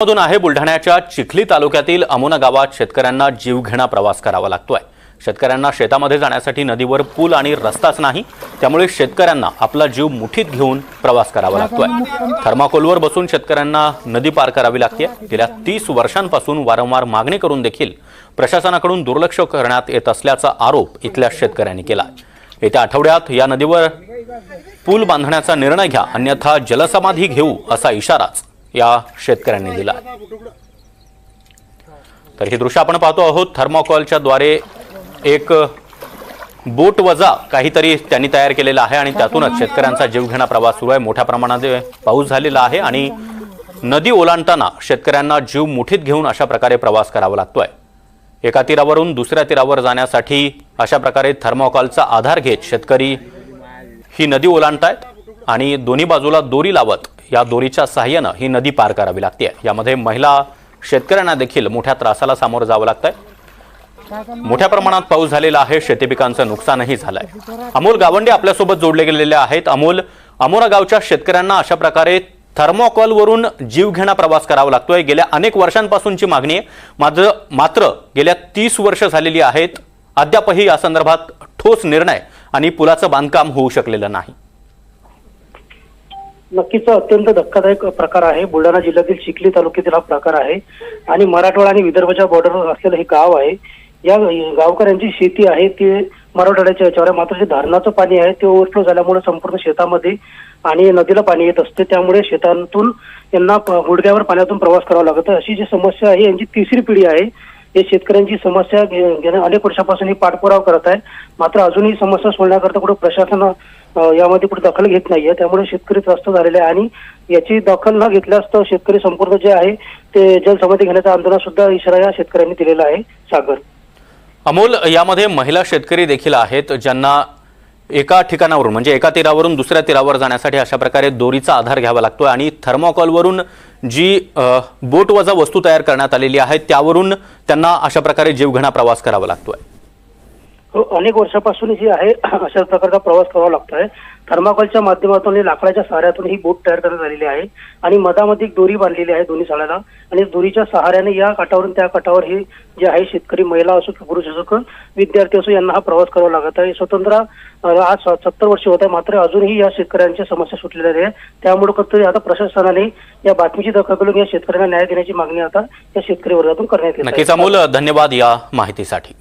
मधून आहे बुलढाण्याच्या चिखली तालुक्यातील अमोना गावात शेतकऱ्यांना जीवघेणा प्रवास करावा लागतोय. शेतकऱ्यांना शेतामध्ये जाण्यासाठी नदीवर पूल आणि रस्ताच नाही त्यामुळे शेतकऱ्यांना आपला जीव मुठीत घेऊन प्रवास करावा लागतोय. थर्माकोलवर बसून शेतकऱ्यांना नदी पार करावी लागते. गेल्या तीस वर्षांपासून वारंवार मागणी करून देखील प्रशासनाकडून दुर्लक्ष करण्यात येत असल्याचा आरोप इथल्या शेतकऱ्यांनी केला येत्या आठवड्यात या नदीवर पूल बांधण्याचा निर्णय घ्या अन्यथा जलसमाधी घेऊ असा इशाराच या शेतकऱ्यांनी दिला. तर ही दृश्य आपण पाहतो आहोत. थर्मोकॉलच्या द्वारे एक बोट वजा काहीतरी त्यांनी तयार केलेला आहे आणि त्यातूनच शेतकऱ्यांचा जीवघेणा प्रवास सुरू आहे. मोठ्या प्रमाणात पाऊस झालेला आहे आणि नदी ओलांडताना शेतकऱ्यांना जीव मुठीत घेऊन अशा प्रकारे प्रवास करावा लागतोय. एका तीरावरून दुसऱ्या तीरावर जाण्यासाठी अशा प्रकारे थर्मोकॉलचा आधार घेत शेतकरी ही नदी ओलांडतायत आणि दोन्ही बाजूला दोरी लावत या दोरीच्या सहाय्यानं ही नदी पार करावी लागते यामध्ये महिला शेतकऱ्यांना देखील मोठ्या त्रासाला सामोरं जावं लागतंय. मोठ्या प्रमाणात पाऊस झालेला आहे शेती पिकांचं नुकसानही झालंय. अमोल गावंडे आपल्यासोबत जोडले गेलेले आहेत. अमोल अमोरा गावच्या शेतकऱ्यांना अशा प्रकारे थर्मोकॉलवरून जीवघेणा प्रवास करावा लागतोय. गेल्या अनेक वर्षांपासूनची मागणी आहे. मात्र मात्र गेल्या तीस वर्ष झालेली आहेत. अद्यापही या संदर्भात ठोस निर्णय आणि पुलाचं बांधकाम होऊ शकलेलं नाही. नक्कीच अत्यंत धक्कादायक प्रकार आहे. बुलढाणा जिल्ह्यातील चिखली तालुक्यातील हा प्रकार आहे. आणि मराठवाडा आणि विदर्भाच्या बॉर्डरवर असलेलं हे गाव आहे. या गावकऱ्यांची शेती आहे. ती मराठवाड्याच्या याच्यावर आहे. मात्र जे धरणाचं पाणी आहे ते ओव्हरफ्लो झाल्यामुळे संपूर्ण शेतामध्ये आणि नदीला पाणी येत असते. त्यामुळे शेतातून यांना गुडघ्यावर पाण्यातून प्रवास करावा लागत अशी जी समस्या आहे यांची तिसरी पिढी आहे. हे शेतकऱ्यांची समस्या गे- गेल्या अनेक वर्षापासून ही पाठपुरावा करत आहे. मात्र अजूनही समस्या सोडण्याकरता कुठे प्रशासन यामध्ये कुठे दखल घेत नाहीये. त्यामुळे शेतकरी त्रस्त झालेले आहे आणि याची दखल न घेतल्यास तर शेतकरी संपूर्ण जे आहे ते जलसमाधी घेण्याचं आंदोलन सुद्धा इशारा या शेतकऱ्यांनी दिलेला आहे सागर. अमोल यामध्ये महिला शेतकरी देखील आहेत ज्यांना एका ठिकाणावरून म्हणजे एका तीरावरून दुसऱ्या तीरावर जाण्यासाठी अशा प्रकारे दोरीचा आधार घ्यावा लागतो आणि थर्मोकॉलवरून जी बोट वजा वस्तू तयार करण्यात आलेली आहे त्यावरून त्यांना अशा प्रकारे जीवघणा प्रवास करावा लागतोय. अनेक वर्षापासून जी आहे अशा प्रकारचा प्रवास करावा लागतोय. थर्माकोलच्या माध्यमातून आणि लाकडाच्या सहाऱ्यातून ही बोट तयार करण्यात आलेली आहे आणि मधामध्ये एक दोरी बांधलेली आहे दोन्ही साड्याला आणि दोरीच्या सहाऱ्याने या काठावरून त्या काठावर हे जे आहे शेतकरी महिला असो की पुरुष असो किंवा विद्यार्थी असो यांना हा प्रवास करावा लागत आहे. स्वतंत्र आज सत्तर वर्ष होत आहे मात्र अजूनही या शेतकऱ्यांच्या समस्या सुटलेल्या नाही त्यामुळे कसं आता प्रशासनाने या बातमीची दखल घेऊन या शेतकऱ्यांना न्याय देण्याची मागणी आता या शेतकरी वर्गातून करण्यात येत नक्कीच अमोल धन्यवाद या माहितीसाठी.